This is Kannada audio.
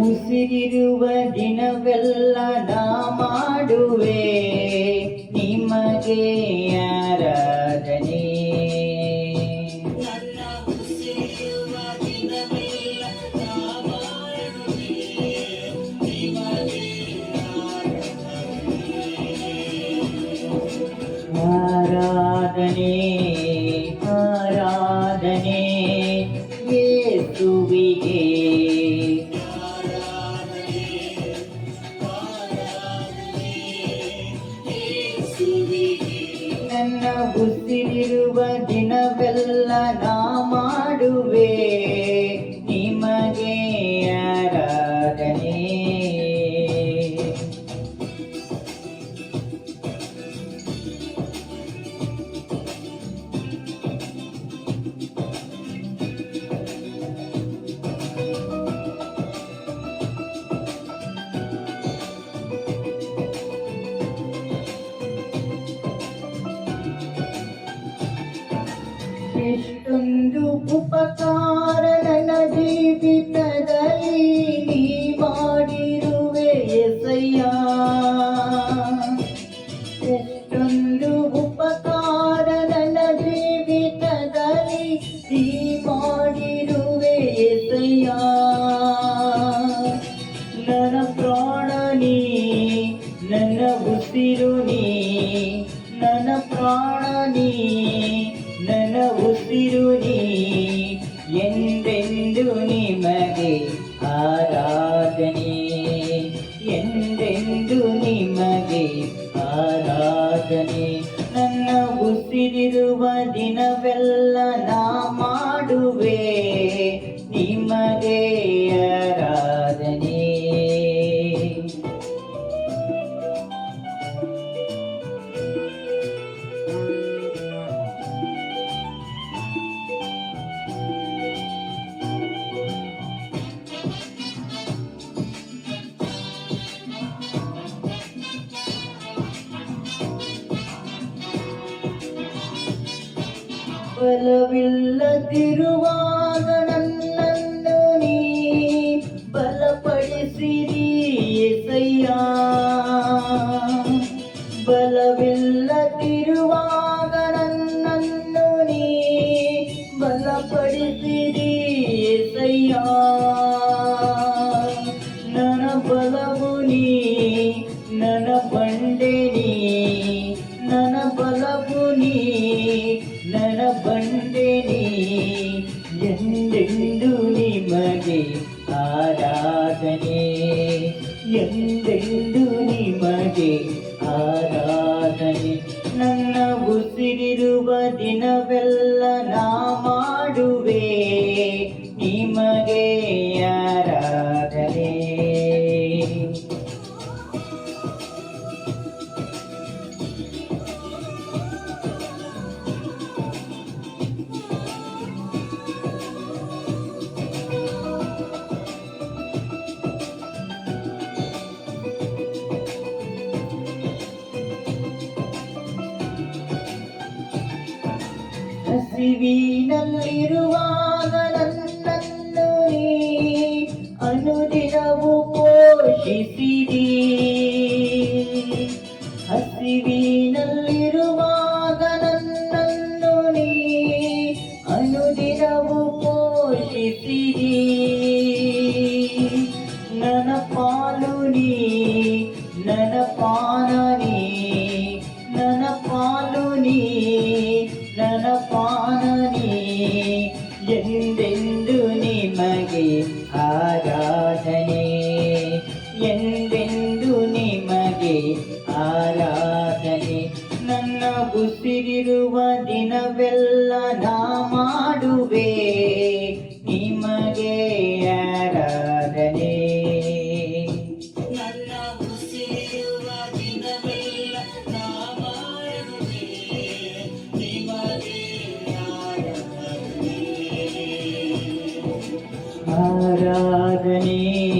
ಉಸಿರಿರುವ ದಿನವೆಲ್ಲ ನಾ ಮಾಡುವೆ. ನಿಮಗೆ ಆರಾಧನೆ ಆರಾಧನೆ ಆರಾಧನೆ ಯೇಸುವಿಗೆ ನನ್ನ ಬುದ್ಧಿರುವ ದಿನವೆಲ್ಲ ಉಪಕಾರ ನನ್ನ ಜೀವಿತದಲ್ಲಿ ನೀ ಮಾಡಿರುವೆ ಎಸಯ್ಯ ಎಷ್ಟೊಂದು ಉಪಕಾರ ನನ್ನ ಜೀವಿತದಲ್ಲಿ ನೀ ಮಾಡಿರುವೆ ಎಸಯ್ಯ ನನ್ನ ಪ್ರಾಣ ನೀ ನನ್ನ ಉಸಿರು ದಿನವೆಲ್ಲ ನಾ ಮಾಡುವೆ. ನಿಮಗೆ ಬಲವಿಲ್ಲದಿರುವಾಗ ನನ್ನನ್ನು ನೀ ಬಲಪಡಿಸಿರಿ ಎಸಯ್ಯ ಬಲವಿಲ್ಲದಿರುವಾಗ ನನ್ನನ್ನು ನೀ ಬಲಪಡಿಸಿರಿ ಎಸಯ್ಯ ನನ್ನ ಬಲವು ನೀ ಎಂದೆಂದು ನಿಮಗೆ ಆರಾಧನೆ? ಎಂದೆಂದು ನಿಮಗೆ ಆರಾಧನೆ? ನನ್ನ ಉಸಿರಿರುವ ದಿನವೆಲ್ಲ ನಾ ಮಾಡುವೆ. ನಿಮಗೆ ಆರಾಧನೆ. ಹಸಿವಿನಲ್ಲಿರುವಾಗ ನನ್ನನ್ನು ನೀ ಅನುದಿನವು ಪೋಷಿಸಿರಿ ಆರಾಧನೆ ನನ್ನ ಉಸಿರಿರುವ ದಿನವೆಲ್ಲ ನಾ ಮಾಡುವೆ. ನಿಮಗೆ ಆರಾಧನೆ. ನಿಮಗೆ ಆರಾಧನೆ. ಆರಾಧನೆ.